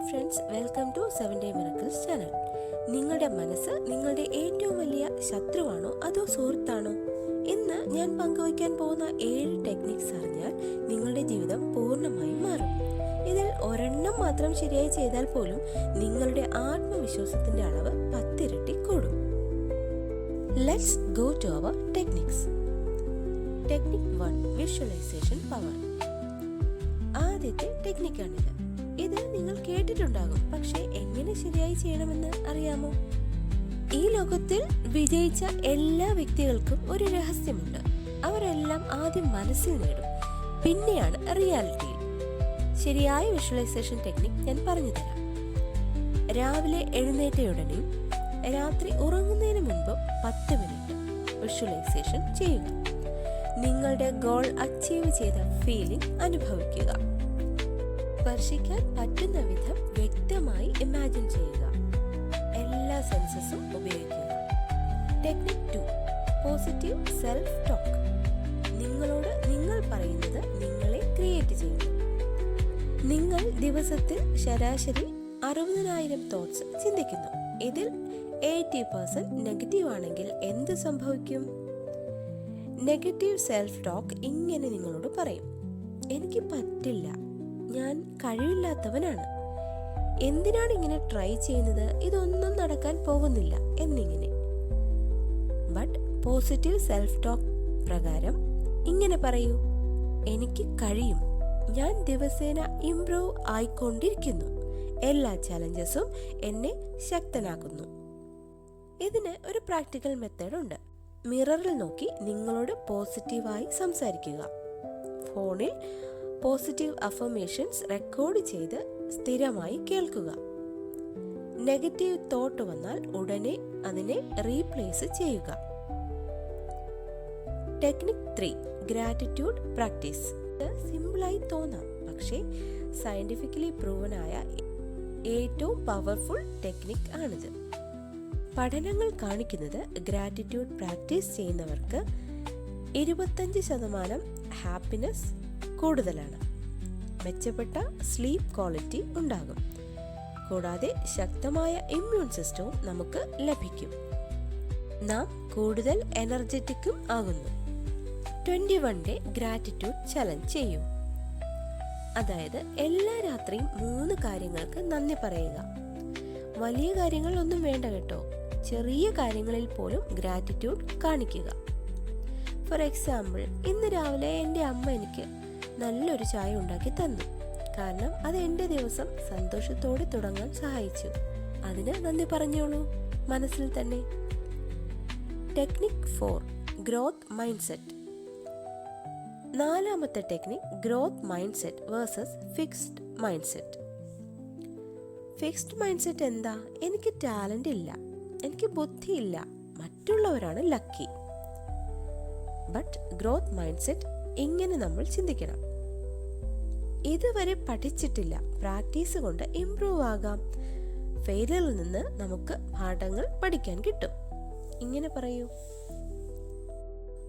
Friends welcome to seven day miracles channel. നിങ്ങളുടെ മനസ്സ് നിങ്ങളുടെ ഏറ്റവും വലിയ ശത്രുവാണോ അതോ സുഹൃത്താണോ? ഇന്ന് ഞാൻ പങ്കുവയ്ക്കാൻ പോകുന്ന ഏഴ് ടെക്നിക്സ് അറിഞ്ഞാൽ നിങ്ങളുടെ ജീവിതം പൂർണമായും മാറും. ഇതിൽ ഒരെണ്ണം മാത്രം ശരിയായി ചെയ്താൽ പോലും നിങ്ങളുടെ ആത്മവിശ്വാസത്തിന്റെ അളവ് പത്തിരട്ടി കൂടും. Let's go to our techniques technique one visualisation power ആദ്യത്തെ ടെക്നിക്കാണിത് ഇത് നിങ്ങൾ കേട്ടിട്ടുണ്ടാകും. പക്ഷെ എങ്ങനെ ശരിയായി ചെയ്യണമെന്ന് അറിയാമോ? ഈ ലോകത്തിൽ വിജയിച്ച എല്ലാ വ്യക്തികൾക്കും ഒരു രഹസ്യമുണ്ട്. അവരെല്ലാം ആദ്യം മനസ്സിൽ നേടും. പിന്നെയാണ് റിയാലിറ്റി ശരിയായ വിഷ്വലൈസേഷൻ ടെക്നിക് ഞാൻ പറഞ്ഞു തരാം രാവിലെ എഴുന്നേറ്റയുടനെയും രാത്രി ഉറങ്ങുന്നതിന് മുൻപ് പത്ത് മിനിറ്റ് വിഷ്വലൈസേഷൻ ചെയ്യുക. നിങ്ങളുടെ ഗോൾ അച്ചീവ് ചെയ്ത ഫീലിംഗ് അനുഭവിക്കുക. സ്പർശിക്കാൻ പറ്റുന്ന വിധം വ്യക്തമായി ഇമാജിൻ ചെയ്യുക. എല്ലാ സെൻസസും ഉപയോഗിക്കുക. Technique two positive self talk നിങ്ങളോട് നിങ്ങൾ പറയുന്നത് നിങ്ങളെ ക്രിയേറ്റ് ചെയ്യുന്നു. നിങ്ങൾ ദിവസത്തിൽ ശരാശരി അറുപതിനായിരം തോട്ട്സ് ചിന്തിക്കുന്നു. ഇതിൽ എയ്റ്റി പെർസെന്റ് നെഗറ്റീവ് ആണെങ്കിൽ എന്ത് സംഭവിക്കും? നെഗറ്റീവ് സെൽഫ് ടോക്ക് ഇങ്ങനെ നിങ്ങളോട് പറയും. എനിക്ക് പറ്റില്ല. ഞാൻ കഴിവില്ലാത്തവനാണ്. എന്തിനാണ് ഇങ്ങനെ ട്രൈ ചെയ്യുന്നത്? ഇതൊന്നും നടക്കാൻ പോകുന്നില്ല എന്നിങ്ങനെ. ബട്ട് പോസിറ്റീവ് സെൽഫ് ടോക്ക് പ്രകാരം ഇങ്ങനെ പറയൂ. എനിക്ക് കഴിയും. ഞാൻ ദിവസേന ഇംപ്രൂവ് ആയിക്കൊണ്ടിരിക്കുന്നു. എല്ലാ ചലഞ്ചസും എന്നെ ശക്തനാക്കുന്നു. ഇതിന് ഒരു പ്രാക്ടിക്കൽ മെത്തേഡ് ഉണ്ട്. മിററിൽ നോക്കി നിങ്ങളോട് പോസിറ്റീവായി സംസാരിക്കുക. ഫോണിൽ പോസിറ്റീവ് അഫർമേഷൻസ് റെക്കോർഡ് ചെയ്ത് സ്ഥിരമായി കേൾക്കുക. നെഗറ്റീവ് തോട്ട് വന്നാൽ ഉടനെ അതിനെ റീപ്ലേസ് ചെയ്യുക. Technique three gratitude practice. ഇത് സിമ്പിളായി തോന്നാം പക്ഷേ സയന്റിഫിക്കലി പ്രൂവനായ ഏറ്റവും പവർഫുൾ ടെക്നിക് ആണിത്. പഠനങ്ങൾ കാണിക്കുന്നത് ഗ്രാറ്റിറ്റ്യൂഡ് പ്രാക്ടീസ് ചെയ്യുന്നവർക്ക് ഇരുപത്തഞ്ച് ശതമാനം ഹാപ്പിനെസ് കൂടുതലാണ്. മെച്ചപ്പെട്ട സ്ലീപ്പ് ക്വാളിറ്റി ഉണ്ടാകും. കൂടാതെ ശക്തമായ ഇമ്മ്യൂൺ സിസ്റ്റവും നമുക്ക് ലഭിക്കും. നാം കൂടുതൽ എനർജറ്റിക്കും ആകുന്നു. Twenty one day gratitude challenge ചെയ്യും. അതായത് എല്ലാ രാത്രിയും മൂന്ന് കാര്യങ്ങൾക്ക് നന്ദി പറയുക. വലിയ കാര്യങ്ങൾ ഒന്നും വേണ്ട കേട്ടോ. ചെറിയ കാര്യങ്ങളിൽ പോലും ഗ്രാറ്റിറ്റ്യൂഡ് കാണിക്കുക. ഫോർ എക്സാമ്പിൾ ഇന്ന് രാവിലെ എന്റെ അമ്മ എനിക്ക് നല്ലൊരു ചായ ഉണ്ടാക്കി തന്നു. കാരണം അത് എന്റെ ദിവസം സന്തോഷത്തോടെ തുടങ്ങാൻ സഹായിച്ചു. അതിന് നന്ദി പറഞ്ഞോളൂ. മനസ്സിൽ തന്നെ. Technique four growth mind set നാലാമത്തെ technique growth mindset versus fixed mindset fixed mindset എന്താ? എനിക്ക് ടാലന്റ് ഇല്ല. എനിക്ക് ബുദ്ധിയില്ല മറ്റുള്ളവരാണ് lucky. But growth mind set ഇങ്ങനെ നമ്മൾ ചിന്തിക്കണം. ഇതുവരെ പഠിച്ചിട്ടില്ല. പ്രാക്ടീസ് കൊണ്ട് ഇമ്പ്രൂവ് ആകാം. ഫെയിലിയറിൽ നിന്ന് നമുക്ക് പാഠങ്ങൾ പഠിക്കാൻ കിട്ടും. ഇങ്ങനെ പറയൂ.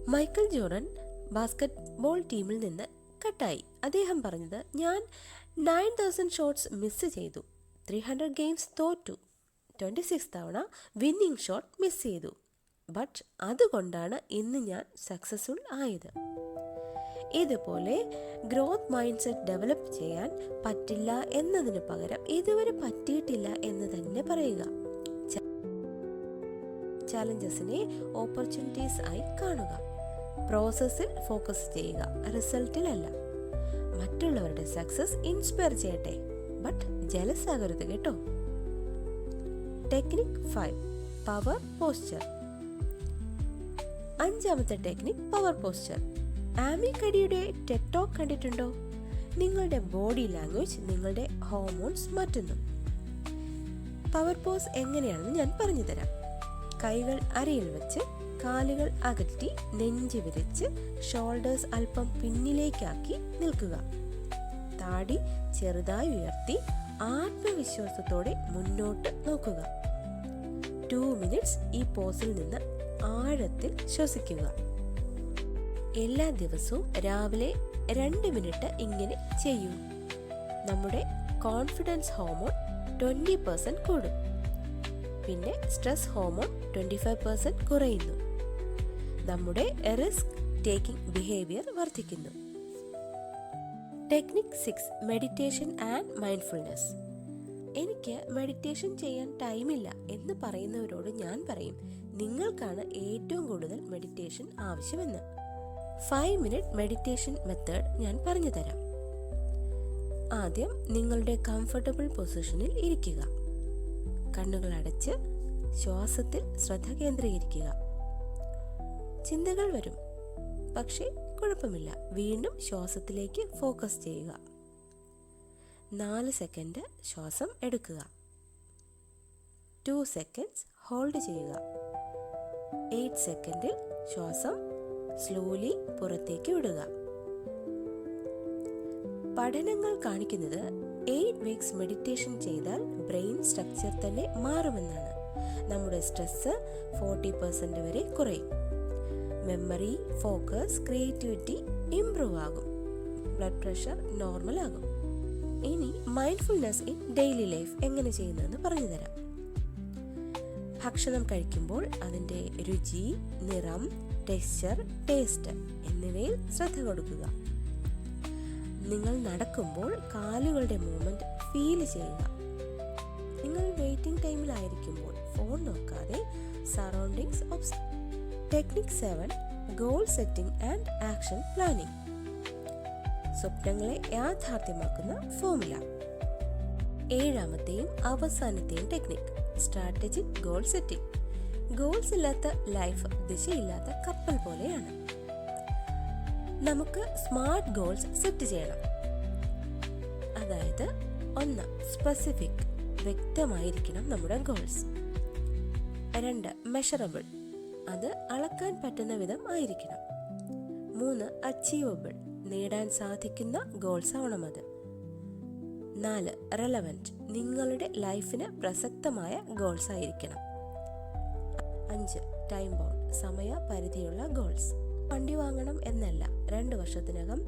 മൈക്കൽ ജോർഡൻ ബാസ്കറ്റ് ബോൾ ടീമിൽ നിന്ന് കട്ടായി. അദ്ദേഹം പറഞ്ഞത് ഞാൻ നയൻ തൗസൻഡ് ഷോട്ട്സ് മിസ് ചെയ്തു. ത്രീ ഹൺഡ്രഡ് ഗെയിംസ് തോറ്റു. ട്വന്റി സിക്സ് തവണ വിന്നിംഗ് ഷോട്ട് മിസ് ചെയ്തു. ബട്ട് അതുകൊണ്ടാണ് ഇന്ന് ഞാൻ സക്സസ്ഫുൾ ആയത്. ഇതുപോലെ ഗ്രോത്ത് മൈൻഡ് സെറ്റ് ഡെവലപ്പ് ചെയ്യാൻ പറ്റില്ല എന്നതിന് പകരം ഇതുവരെ പറ്റിയിട്ടില്ല എന്ന് തന്നെ പറയുക. ചാലഞ്ചസിനെ ഓപ്പർച്യൂണിറ്റീസ് ആയി കാണുക. പ്രോസസ്സിൽ ഫോക്കസ് ചെയ്യുക. റിസൾട്ടിലല്ല മറ്റുള്ളവരുടെ സക്സസ് ഇൻസ്പയർ ചെയ്യട്ടെ. ബട്ട് ജലസ് ആകരുത് കേട്ടോ. ടെക്നിക് ഫൈവ് പവർ പോസ്ചർ അഞ്ചാമത്തെ ടെക്നിക് പവർ പോസ്ചർ ആമി കടിയുടെ ടെക്ടോക്ക് കണ്ടിട്ടുണ്ടോ? നിങ്ങളുടെ ബോഡി ലാംഗ്വേജ് നിങ്ങളുടെ ഹോർമോൺസ് മാറ്റുന്നു. പവർ പോസ് എങ്ങനെയാണെന്ന് ഞാൻ പറഞ്ഞു തരാം. കൈകൾ അരയിൽ വെച്ച് കാലുകൾ അകറ്റി നെഞ്ച് വിരിച്ച് ഷോൾഡേഴ്സ് അല്പം പിന്നിലേക്കാക്കി നിൽക്കുക. താടി ചെറുതായി ഉയർത്തി ആത്മവിശ്വാസത്തോടെ മുന്നോട്ട് നോക്കുക. ടു മിനിറ്റ്സ് ഈ പോസിൽ നിന്ന് ആഴത്തിൽ ശ്വസിക്കുക. എല്ലാ ദിവസവും രാവിലെ രണ്ട് മിനിറ്റ് ഇങ്ങനെ ചെയ്യൂ. നമ്മുടെ കോൺഫിഡൻസ് ഹോമോൺ ട്വന്റി പെർസെന്റ് കൂടും. പിന്നെ stress hormone twenty five percent കുറയുന്നു. നമ്മുടെ റിസ്ക് ടേക്കിംഗ് ബിഹേവിയർ വർദ്ധിക്കുന്നു. Technique six meditation and mindfulness എനിക്ക് മെഡിറ്റേഷൻ ചെയ്യാൻ ടൈമില്ല എന്ന് പറയുന്നവരോട് ഞാൻ പറയും നിങ്ങൾക്കാണ് ഏറ്റവും കൂടുതൽ മെഡിറ്റേഷൻ ആവശ്യമെന്ന്. ഫൈവ് മിനിറ്റ് മെഡിറ്റേഷൻ മെത്തേഡ് ഞാൻ പറഞ്ഞു തരാം. ആദ്യം നിങ്ങളുടെ കംഫർട്ടബിൾ പൊസിഷനിൽ ഇരിക്കുക. കണ്ണുകൾ അടച്ച് ശ്വാസത്തിൽ ശ്രദ്ധ കേന്ദ്രീകരിക്കുക. ചിന്തകൾ വരും. പക്ഷേ കുഴപ്പമില്ല. വീണ്ടും ശ്വാസത്തിലേക്ക് ഫോക്കസ് ചെയ്യുക. നാല് സെക്കൻഡ് ശ്വാസം എടുക്കുക. ടു സെക്കൻഡ്സ് ഹോൾഡ് ചെയ്യുക. എയ്റ്റ് സെക്കൻഡിൽ ശ്വാസം സ്ലോലി പുറത്തേക്ക് വിടുക. പഠനങ്ങൾ കാണിക്കുന്നത് എയ്റ്റ് വീക്സ് മെഡിറ്റേഷൻ ചെയ്താൽ ബ്രെയിൻ സ്ട്രക്ചർ തന്നെ മാറുമെന്നാണ്. നമ്മുടെ സ്ട്രെസ് ഫോർട്ടി പെർസെന്റ് വരെ കുറയും. മെമ്മറി ഫോക്കസ് ക്രിയേറ്റിവിറ്റി ഇംപ്രൂവ് ആകും. ബ്ലഡ് പ്രഷർ നോർമൽ ആകും. ഇനി മൈൻഡ്ഫുൾനെസ് ഇൻ ഡെയിലി ലൈഫ് എങ്ങനെ ചെയ്യുന്നതെന്ന് പറഞ്ഞു തരാം ഭക്ഷണം കഴിക്കുമ്പോൾ അതിന്റെ രുചി നിറം ടെക്സ്ചർ ടേസ്റ്റ് എന്നിവയിൽ ശ്രദ്ധ കൊടുക്കുക. നിങ്ങൾ നടക്കുമ്പോൾ കാലുകളുടെ മൂവ്മെന്റ് ഫീൽ ചെയ്യുക. നിങ്ങൾ വെയിറ്റിംഗ് ടൈമിലായിരിക്കുമ്പോൾ ഫോൺ നോക്കാതെ surroundings ഒബ്സ് technique seven goal setting and action planning സ്വപ്നങ്ങളെ യാഥാർത്ഥ്യമാക്കുന്ന ഫോമുല ഏഴാമത്തെയും അവസാനത്തെയും technique strategic goal setting goals ഇല്ലാത്ത ലൈഫ് ദിശയില്ലാത്ത കപ്പൽ പോലെയാണ്. നമുക്ക് സ്മാർട്ട് ഗോൾസ് സെറ്റ് ചെയ്യണം. അതായത് ഒന്ന് സ്പെസിഫിക് വ്യക്തമായിരിക്കണം നമ്മുടെ ഗോൾസ് രണ്ട് മെഷറബിൾ അത് അളക്കാൻ പറ്റുന്ന വിധം ആയിരിക്കണം. മൂന്ന് അച്ചീവബിൾ നേടാൻ സാധിക്കുന്ന ഗോൾസ് ആവണം അത്. നാല് റെലവന്റ് നിങ്ങളുടെ ലൈഫിന് പ്രസക്തമായ ഗോൾസ് ആയിരിക്കണം. അഞ്ച് ടൈം ബൗണ്ട് സമയ പരിധിയുള്ള ഗോൾസ് വണ്ടി വാങ്ങണം എന്നല്ല രണ്ട് വർഷത്തിനകം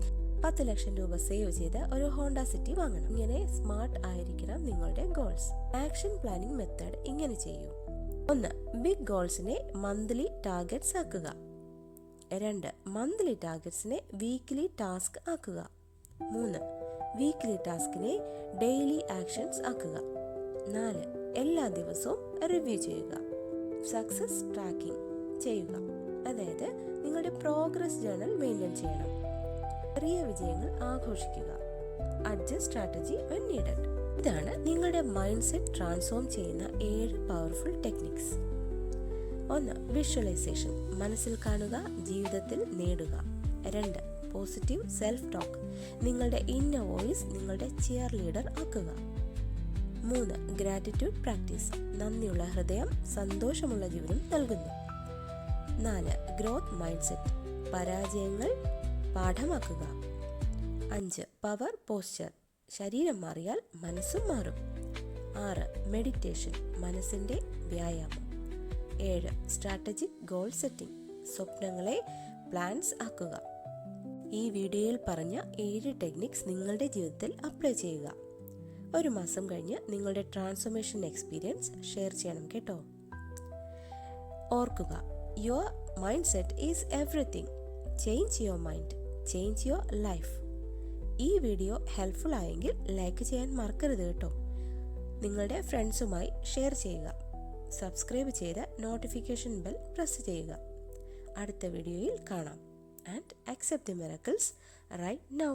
പത്ത് ലക്ഷം രൂപ സേവ് ചെയ്ത് ഒരു ഹോണ്ട സിറ്റി വാങ്ങണം. ഇങ്ങനെ സ്മാർട്ട് ആയിരിക്കണം നിങ്ങളുടെ ഗോൾസ് ആക്ഷൻ പ്ലാനിംഗ് മെത്തേഡ് ഇങ്ങനെ ചെയ്യൂ. ഒന്ന് ബിഗ് ഗോൾസിനെ മന്ത്ലി ടാർഗറ്റ്സ് ആക്കുക. രണ്ട് മന്ത്ലി ടാർഗറ്റ്സിനെ വീക്ക്ലി ടാസ്ക് ആക്കുക. മൂന്ന് വീക്ക്ലി ടാസ്കിനെ ഡെയിലി ആക്ഷൻസ് ആക്കുക. നാല് എല്ലാ ദിവസവും റിവ്യൂ ചെയ്യുക. സക്സസ് ട്രാക്കിംഗ് ചെയ്യുക. അതായത് നിങ്ങളുടെ പ്രോഗ്രസ് ജേണൽ മെയിന്റെയിൻ ചെയ്യണം. ചെറിയ വിജയങ്ങൾ ആഘോഷിക്കുക. അഡ്ജസ്റ്റ് സ്ട്രാറ്റജി വെൻ നീഡഡ് ഇതാണ് നിങ്ങളുടെ മൈൻഡ് സെറ്റ് ട്രാൻസ്ഫോം ചെയ്യുന്ന ഏഴ് പവർഫുൾ ടെക്നിക്സ് ഒന്ന് വിഷ്വലൈസേഷൻ മനസ്സിൽ കാണുക ജീവിതത്തിൽ നേടുക. രണ്ട് പോസിറ്റീവ് സെൽഫ് ടോക്ക്. നിങ്ങളുടെ ഇന്ന വോയിസ് നിങ്ങളുടെ ചെയർ ലീഡർ ആക്കുക. മൂന്ന് ഗ്രാറ്റിറ്റ്യൂഡ് പ്രാക്ടീസ് നന്ദിയുള്ള ഹൃദയം സന്തോഷമുള്ള ജീവിതം നൽകുന്നു. നാല് ഗ്രോത്ത് മൈൻഡ് സെറ്റ് പരാജയങ്ങൾ പാഠമാക്കുക. അഞ്ച് പവർ പോസ്ചർ ശരീരം മാറിയാൽ മനസ്സും മാറും. ആറ് മെഡിറ്റേഷൻ മനസ്സിന്റെ വ്യായാമം. ഏഴ് സ്ട്രാറ്റജിക് ഗോൾ സെറ്റിംഗ് സ്വപ്നങ്ങളെ പ്ലാൻസ് ആക്കുക. ഈ വീഡിയോയിൽ പറഞ്ഞ ഏഴ് ടെക്നിക്സ് നിങ്ങളുടെ ജീവിതത്തിൽ അപ്ലൈ ചെയ്യുക. ഒരു മാസം കഴിഞ്ഞ് നിങ്ങളുടെ ട്രാൻസ്ഫോർമേഷൻ എക്സ്പീരിയൻസ് ഷെയർ ചെയ്യണം കേട്ടോ. ഓർക്കുക your mindset is everything change your mind change your life ഈ വീഡിയോ ഹെൽപ്ഫുൾ ആയെങ്കിൽ ലൈക്ക് ചെയ്യാൻ മറക്കരുത് കേട്ടോ. നിങ്ങളുടെ ഫ്രണ്ട്സുമായി ഷെയർ ചെയ്യുക. സബ്സ്ക്രൈബ് ചെയ്ത് നോട്ടിഫിക്കേഷൻ ബെൽ പ്രസ് ചെയ്യുക. അടുത്ത വീഡിയോയിൽ കാണാം. And accept the miracles right now